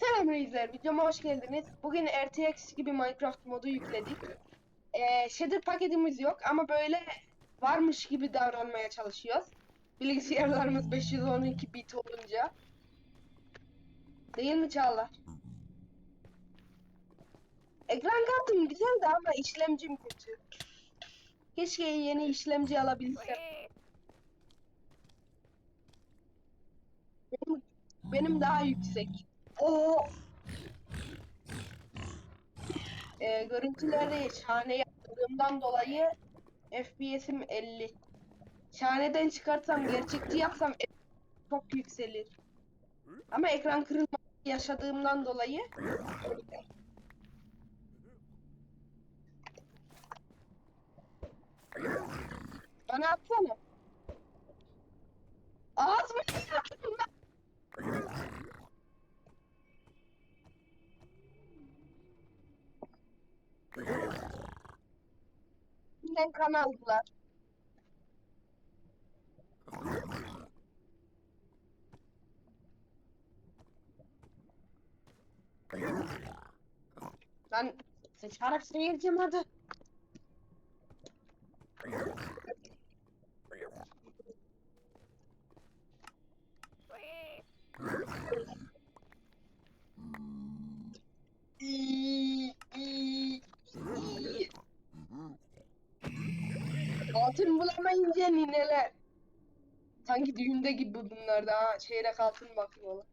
Selam reisler, videoma hoş geldiniz. Bugün RTX gibi Minecraft modu yükledik. Ee, shader paketimiz yok ama böyle varmış gibi davranmaya çalışıyoruz. Bilgisayarlarımız 512 bit olunca. Değil mi Çağlar? Ekran kartım güzeldi ama işlemcim kötü. Keşke yeni işlemci alabilsem. Benim, benim daha yüksek. Oo. Ee, görüntüleri şahane yaptığımdan dolayı FPS'im 50. Şahaneden çıkarsam, gerçekçi yapsam çok yükselir. Ama ekran kırılma yaşadığımdan dolayı Bana atsana. Ağız mı? Bizden kan aldılar. Ben sıçarak seyircim hadi. İyi, iyi, iyi. Altın bulamayınca nineler. Düğünde gibi bunlar da ha. Çeyrek altın bakıyorlar.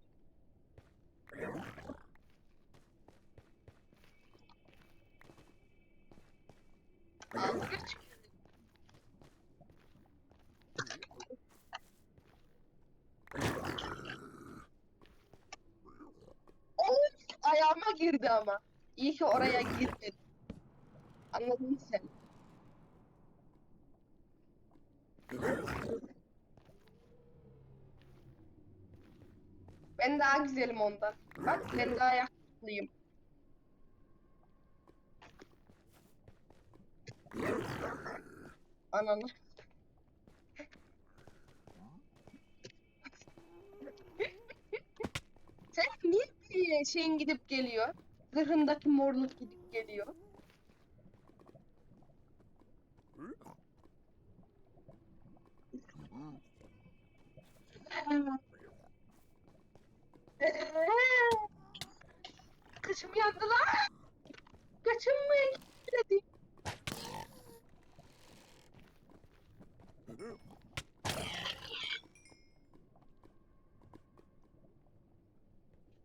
Ayağıma girdi ama. İyi ki oraya girmedi. Anladın mı sen? Ben daha güzelim ondan. Bak ben daha yakışıklıyım. Ananı. Sen niye bir şeyin gidip geliyor? Zırhındaki morluk gidip geliyor. Kışım yandı lan. Kaçınmaya gitti.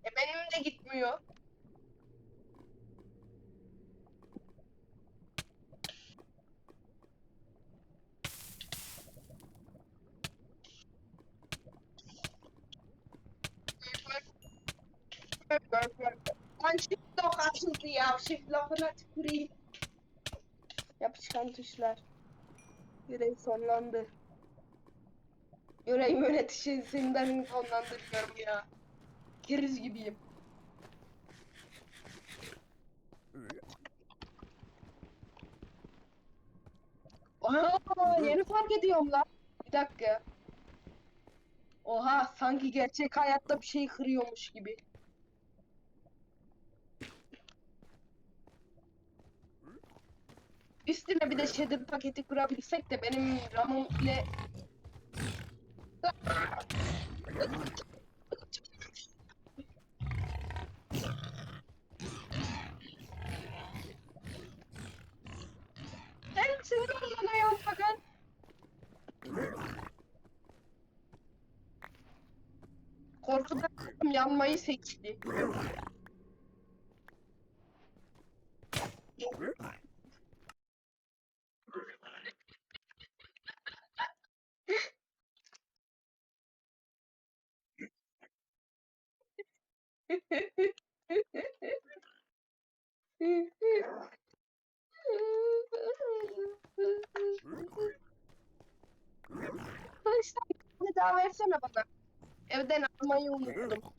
E benim de gitmiyor. Lan shift lock açıldı ya. Shift lock'una tüküreyim. Yapışkan tuşlar. Görev sonlandı. Görev yöneticisinden sonlandırıyorum ya. Keriz gibiyim. Aa, yeni fark ediyorum lan. Bir dakika. Oha sanki gerçek hayatta bir şey kırıyormuş gibi. Üstüne bir de shader paketi kurabilsek de benim RAM'ım ile Sen sinir kullanıyorsun fakat Korkudan yanmayı seçti. silah versene bana. Evden almayı unuttum.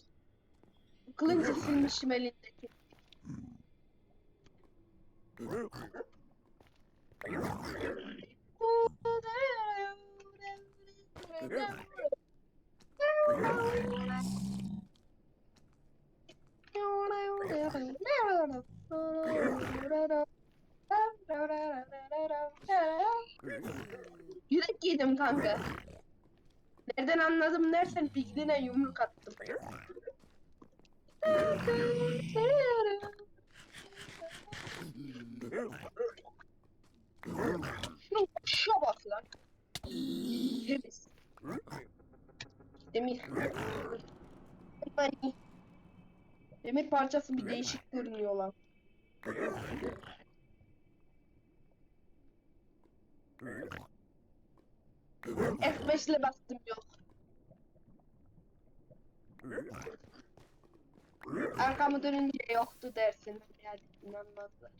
Kılıncı silmişim elindeki. Yürek yedim kanka. Nereden anladım dersen fikrine yumruk attım. Kuşa bak lan. Temiz. Demir. Demir parçası bir değişik görünüyor lan. F5 ile bastım yok. Arkamı dönünce yoktu dersin. Yani inanmazlar.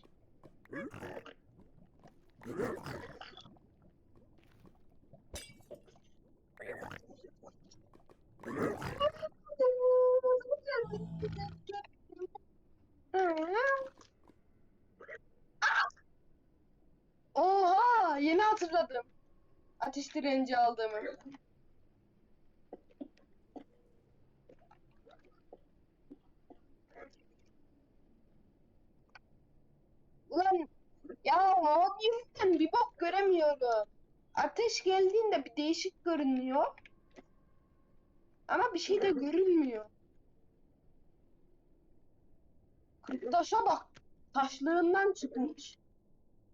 Oha! Yeni hatırladım. Ateş direnci aldığımı. Ulan ya o yüzden bir bok göremiyorum. Ateş geldiğinde bir değişik görünüyor. Ama bir şey de görünmüyor. Taşa bak. Taşlığından çıkmış.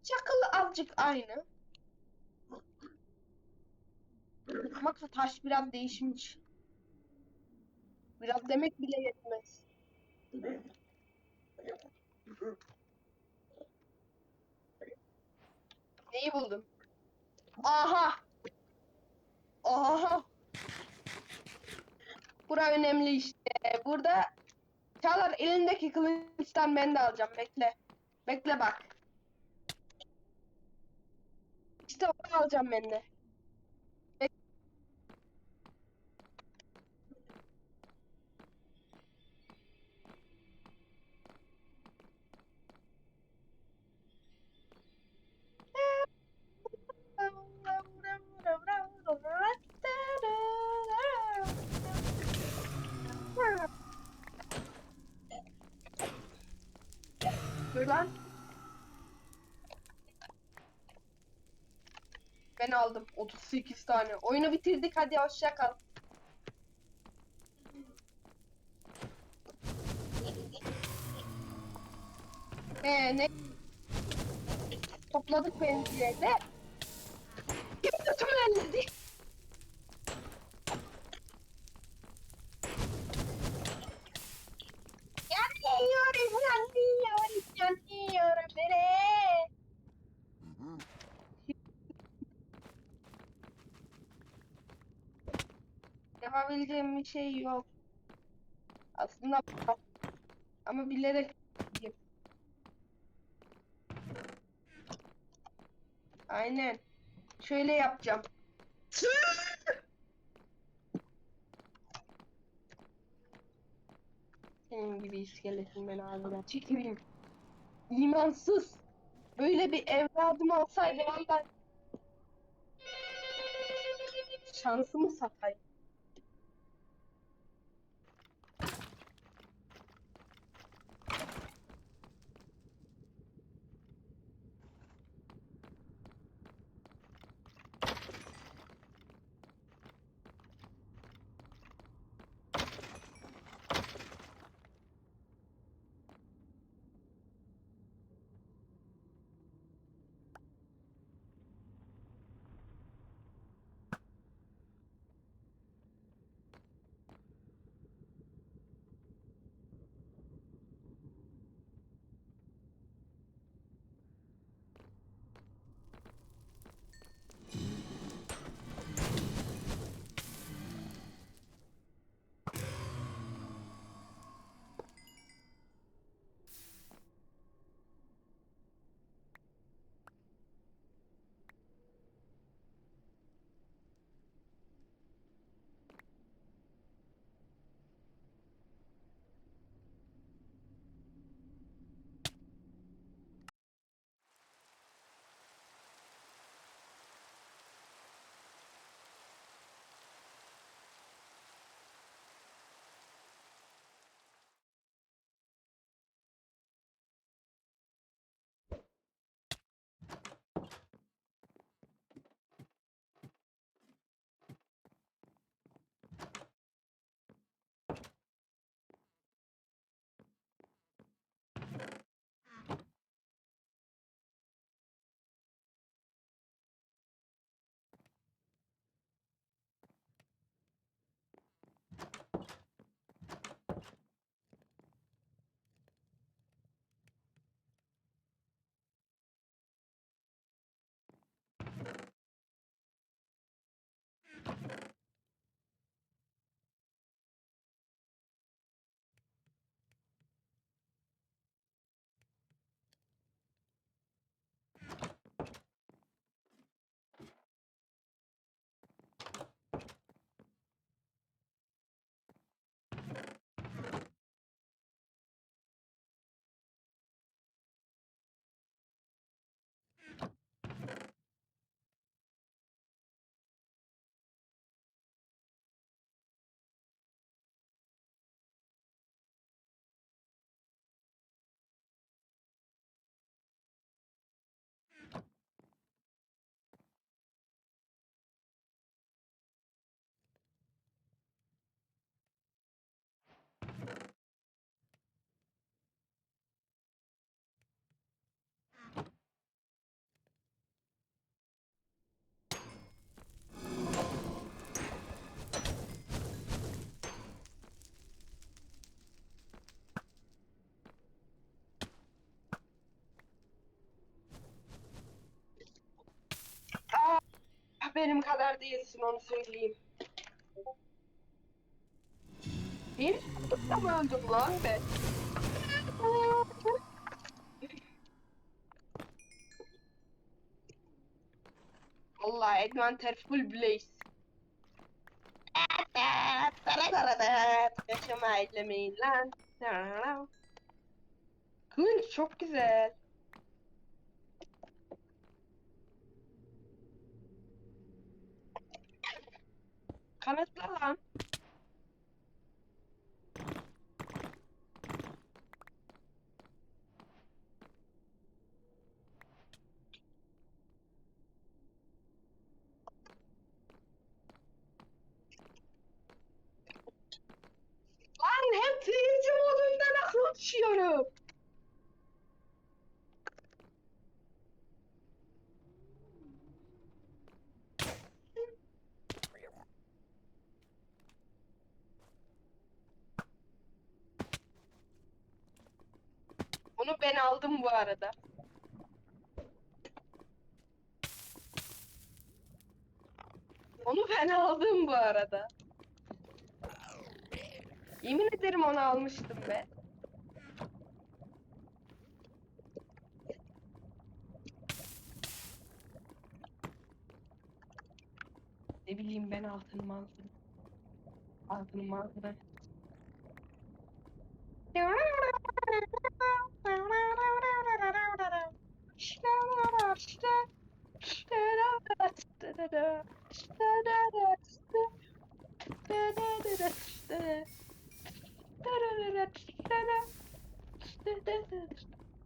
Çakıl azıcık aynı. Ama taş biraz değişmiş. Biraz demek bile yetmez. Neyi buldum? Aha! Aha! Bura önemli işte. Burada Çağlar elindeki kılıçtan ben de alacağım. Bekle. Bekle bak. İşte onu alacağım ben de. Aldım 38 tane. Oyunu bitirdik hadi hoşça kal. Ee, ne? Topladık benziyle. Kim götümü Yapabileceğim bir şey yok. Aslında. Ama bilerek yapayım. Aynen. Şöyle yapacağım. Senin gibi iskeletin ben ağzına tüküreyim. İmansız. Böyle bir evladım olsaydı vallahi şansımı satayım. Benim kadar değilsin onu söyleyeyim. Bir tamam öldüm lan ben. Allah envanter full blaze. Yaşama eylemeyin lan. Kılıç çok güzel. Kanıtla lan. Onu ben aldım bu arada. Onu ben aldım bu arada. Yemin ederim onu almıştım be. Ne bileyim ben altınımı aldım. Altınımı aldım.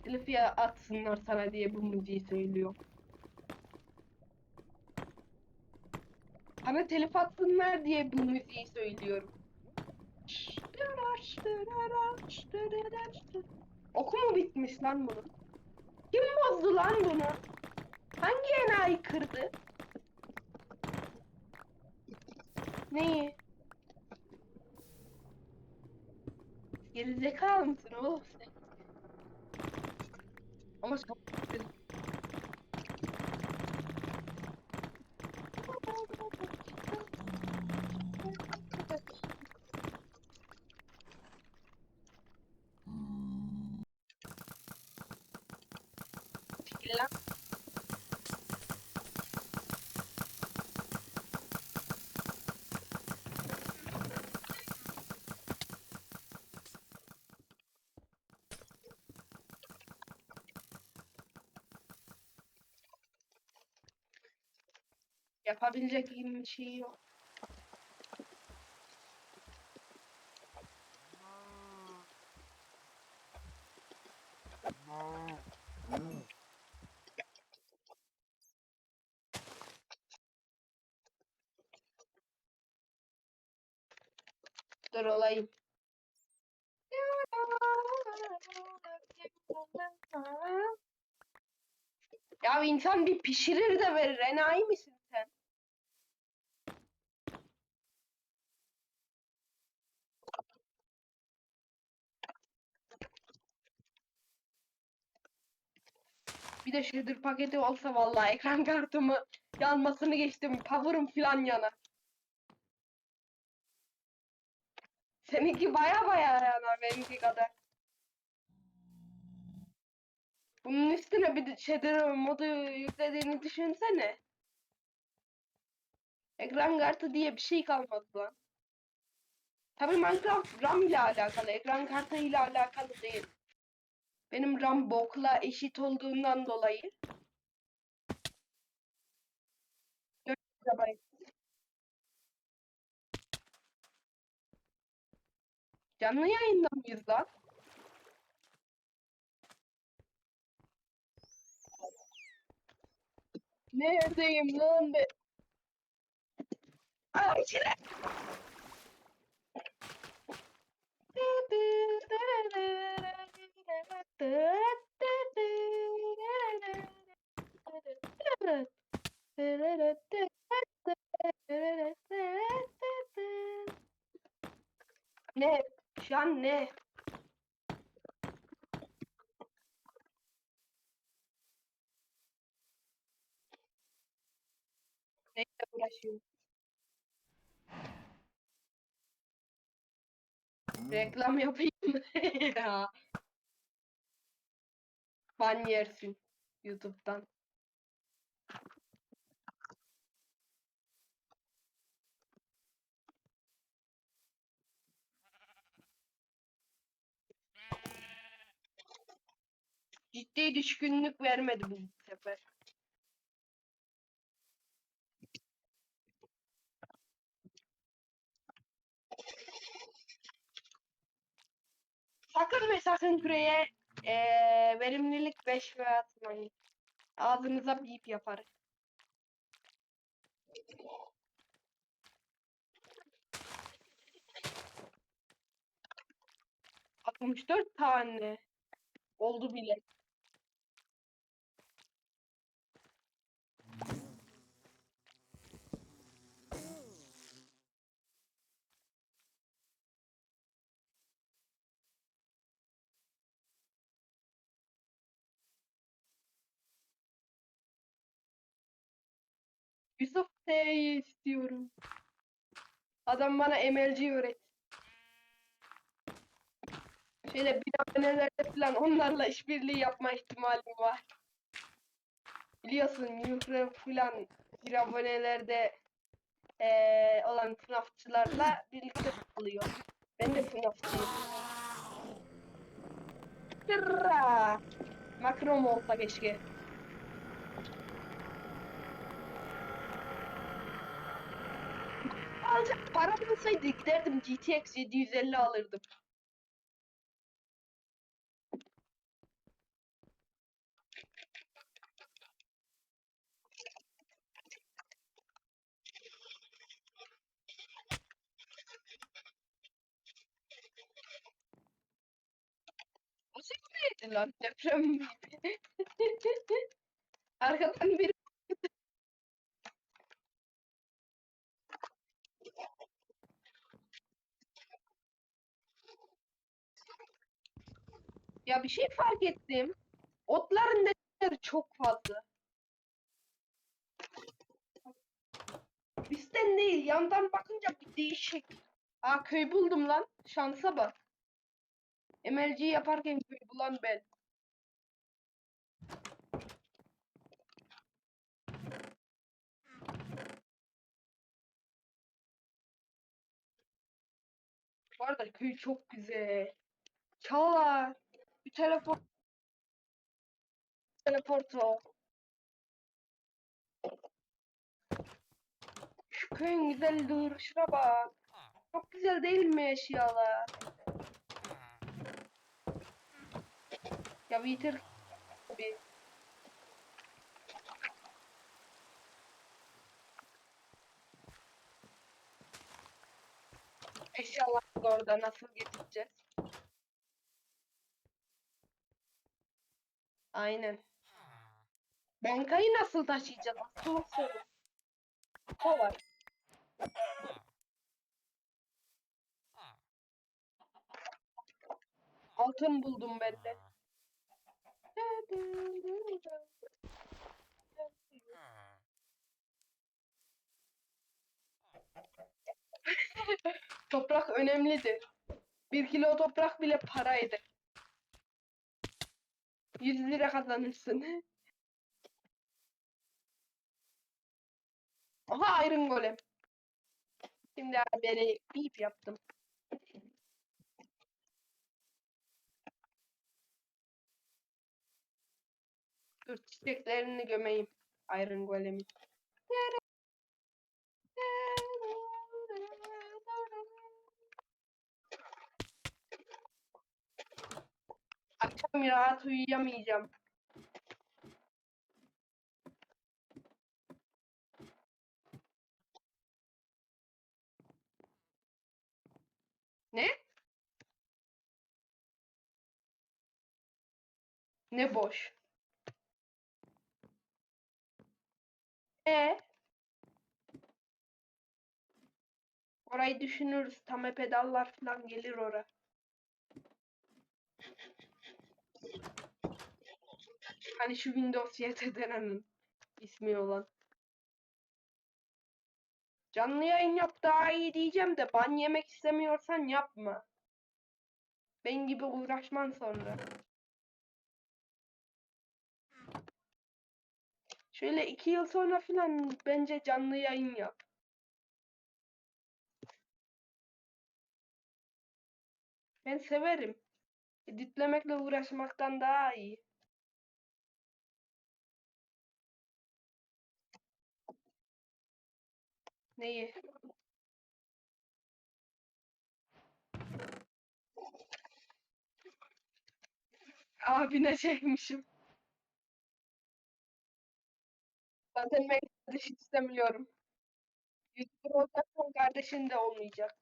Elif'e atsınlar sana diye bu müziği söylüyor. Bana telif atsınlar diye bu müziği söylüyorum. Oku mu bitmiş lan bunun? Kim bozdu lan bunu? Hangi enayi kırdı? Neyi? Gerizekalı mısın oğlum sen? Ama çok güzel. Çekil lan. Yapabilecek bir şey yok. Dur olayım. Ya insan bir pişirir de verir. Enayi misin Bir de shader paketi olsa vallahi ekran kartımı yanmasını geçtim. Power'ım falan yana. Seninki baya baya yanar benimki kadar. Bunun üstüne bir de modu yüklediğini düşünsene. Ekran kartı diye bir şey kalmadı lan. Tabii Minecraft RAM ile alakalı, ekran kartı ile alakalı değil. Benim RAM bokla eşit olduğundan dolayı. 4 GB. Canlı yayında mıyız lan? Neredeyim lan be? Ay içine. Reklam yapayım ya. Ban yersin YouTube'dan. Ciddi düşkünlük vermedi bu sefer. Sakın küreye eee, verimlilik 5 ve atmayın. Ağzınıza bip yapar. Altmış dört tane oldu bile. T'yi istiyorum. Adam bana MLG öğret. Şöyle bir abonelerde falan onlarla işbirliği yapma ihtimalim var. Biliyorsun Yuhre falan abonelerde eee olan FNAFçılarla birlikte oluyor. Ben de FNAFçıyım. Hırra! Makrom olsa keşke. Alacak para bulsaydı giderdim GTX 750 alırdım. O ses lan deprem? Arkadan biri Ya bir şey fark ettim. Otların detayları çok fazla. Bizden değil, yandan bakınca bir değişik. Aa köy buldum lan. Şansa bak. MLG yaparken köy bulan ben. Bu arada köy çok güzel. Çağla. Bir telefon. Teleporto. Şu köyün güzel duruşuna bak. Çok güzel değil mi eşyalar? Ya bitir bir. Eşyalar da orada nasıl getireceğiz? Aynen. Bankayı nasıl taşıyacağız? Asıl soru. O. Altın buldum ben de. Toprak önemlidir. Bir kilo toprak bile paraydı. 100 lira kazanırsın. Aha Iron Golem. Şimdi haberi bip yaptım. Dur çiçeklerini gömeyim. Iron Golem'in. Rahat uyuyamayacağım. Ne? Ne boş? E Orayı düşünürüz. Tam pedallar falan gelir ora. Hani şu Windows YT denen'in ismi olan. Canlı yayın yap daha iyi diyeceğim de ban yemek istemiyorsan yapma. Ben gibi uğraşman sonra. Şöyle iki yıl sonra falan bence canlı yayın yap. Ben severim. Editlemekle uğraşmaktan daha iyi. Neyi? Abine çekmişim. Zaten ben kardeş istemiyorum. YouTuber olacaksan kardeşin de olmayacak.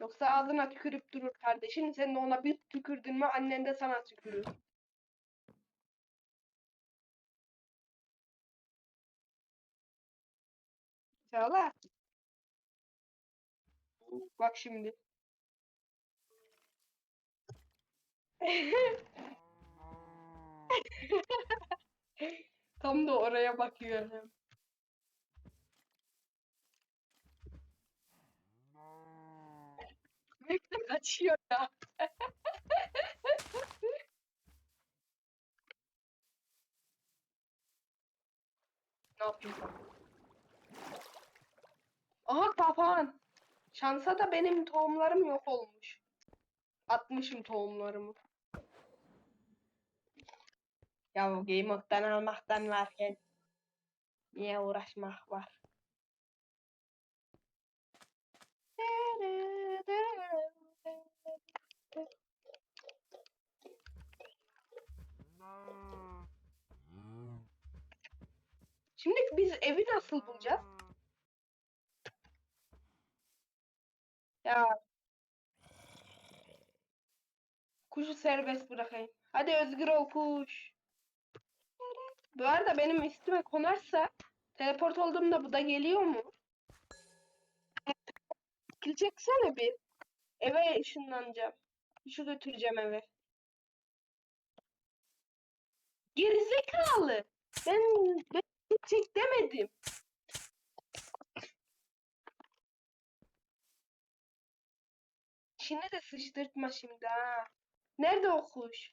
Yoksa ağzına tükürüp durur kardeşin. Sen de ona bir tükürdün mü annen de sana tükürür. Çağla. Bak şimdi. Tam da oraya bakıyorum. Bekle kaçıyor ya. Ne yapayım? Aha papağan. Şansa da benim tohumlarım yok olmuş. Atmışım tohumlarımı. Ya bu mode'dan almaktan varken niye uğraşmak var? Şimdi biz evi nasıl bulacağız? Ya kuşu serbest bırakayım. Hadi özgür ol kuş. Bu arada benim üstüme konarsa teleport olduğumda bu da geliyor mu? Kil bir. Eve ışınlanacağım. Kuşu götüreceğim eve. Gerizekalı. Ben, ben çek demedim. İçine de sıçtırtma şimdi ha. Nerede o kuş?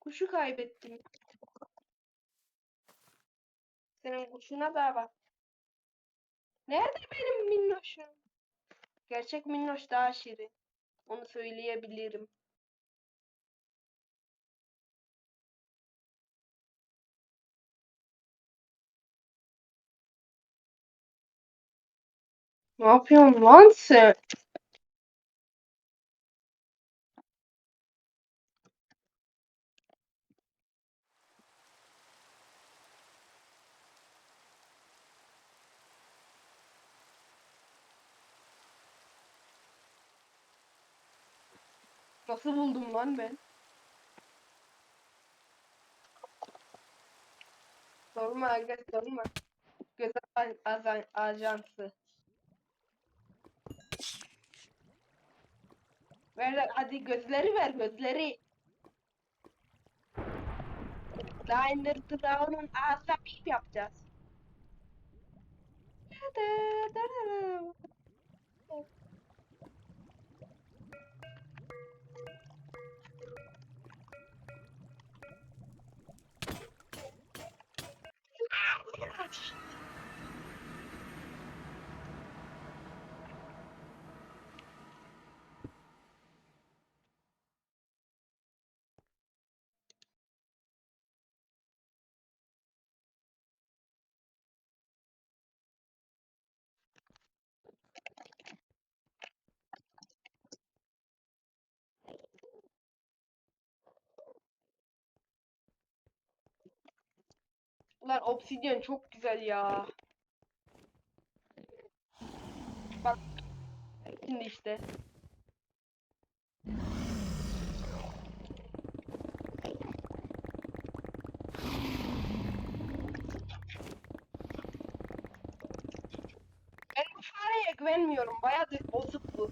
Kuşu kaybettim. Senin kuşuna da bak. Nerede benim minnoşum? Gerçek minnoş daha şirin. Onu söyleyebilirim. Ne yapıyorsun lan sen? Nasıl buldum lan ben? Sorma aga sorma. Göz azan- ajansı. Ver hadi gözleri ver gözleri. Liner Drown'un ağzına pip yapacağız. much. Ulan obsidyen çok güzel ya. Bak şimdi işte. Ben bu fareye güvenmiyorum. Bayağıdır bozuk bu.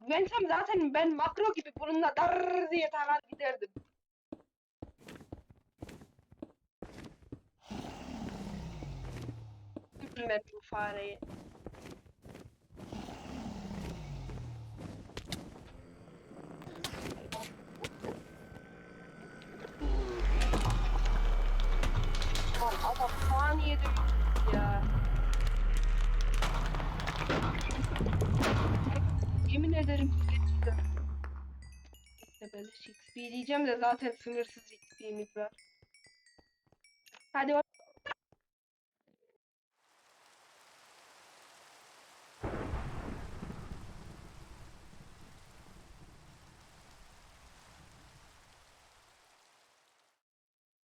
Güvensem zaten ben makro gibi bununla dar diye tarar giderdim. Ben bu fareyi. Adam saniyede ya. Yemin ederim XP diyeceğim de zaten sınırsız XP'miz var. Hadi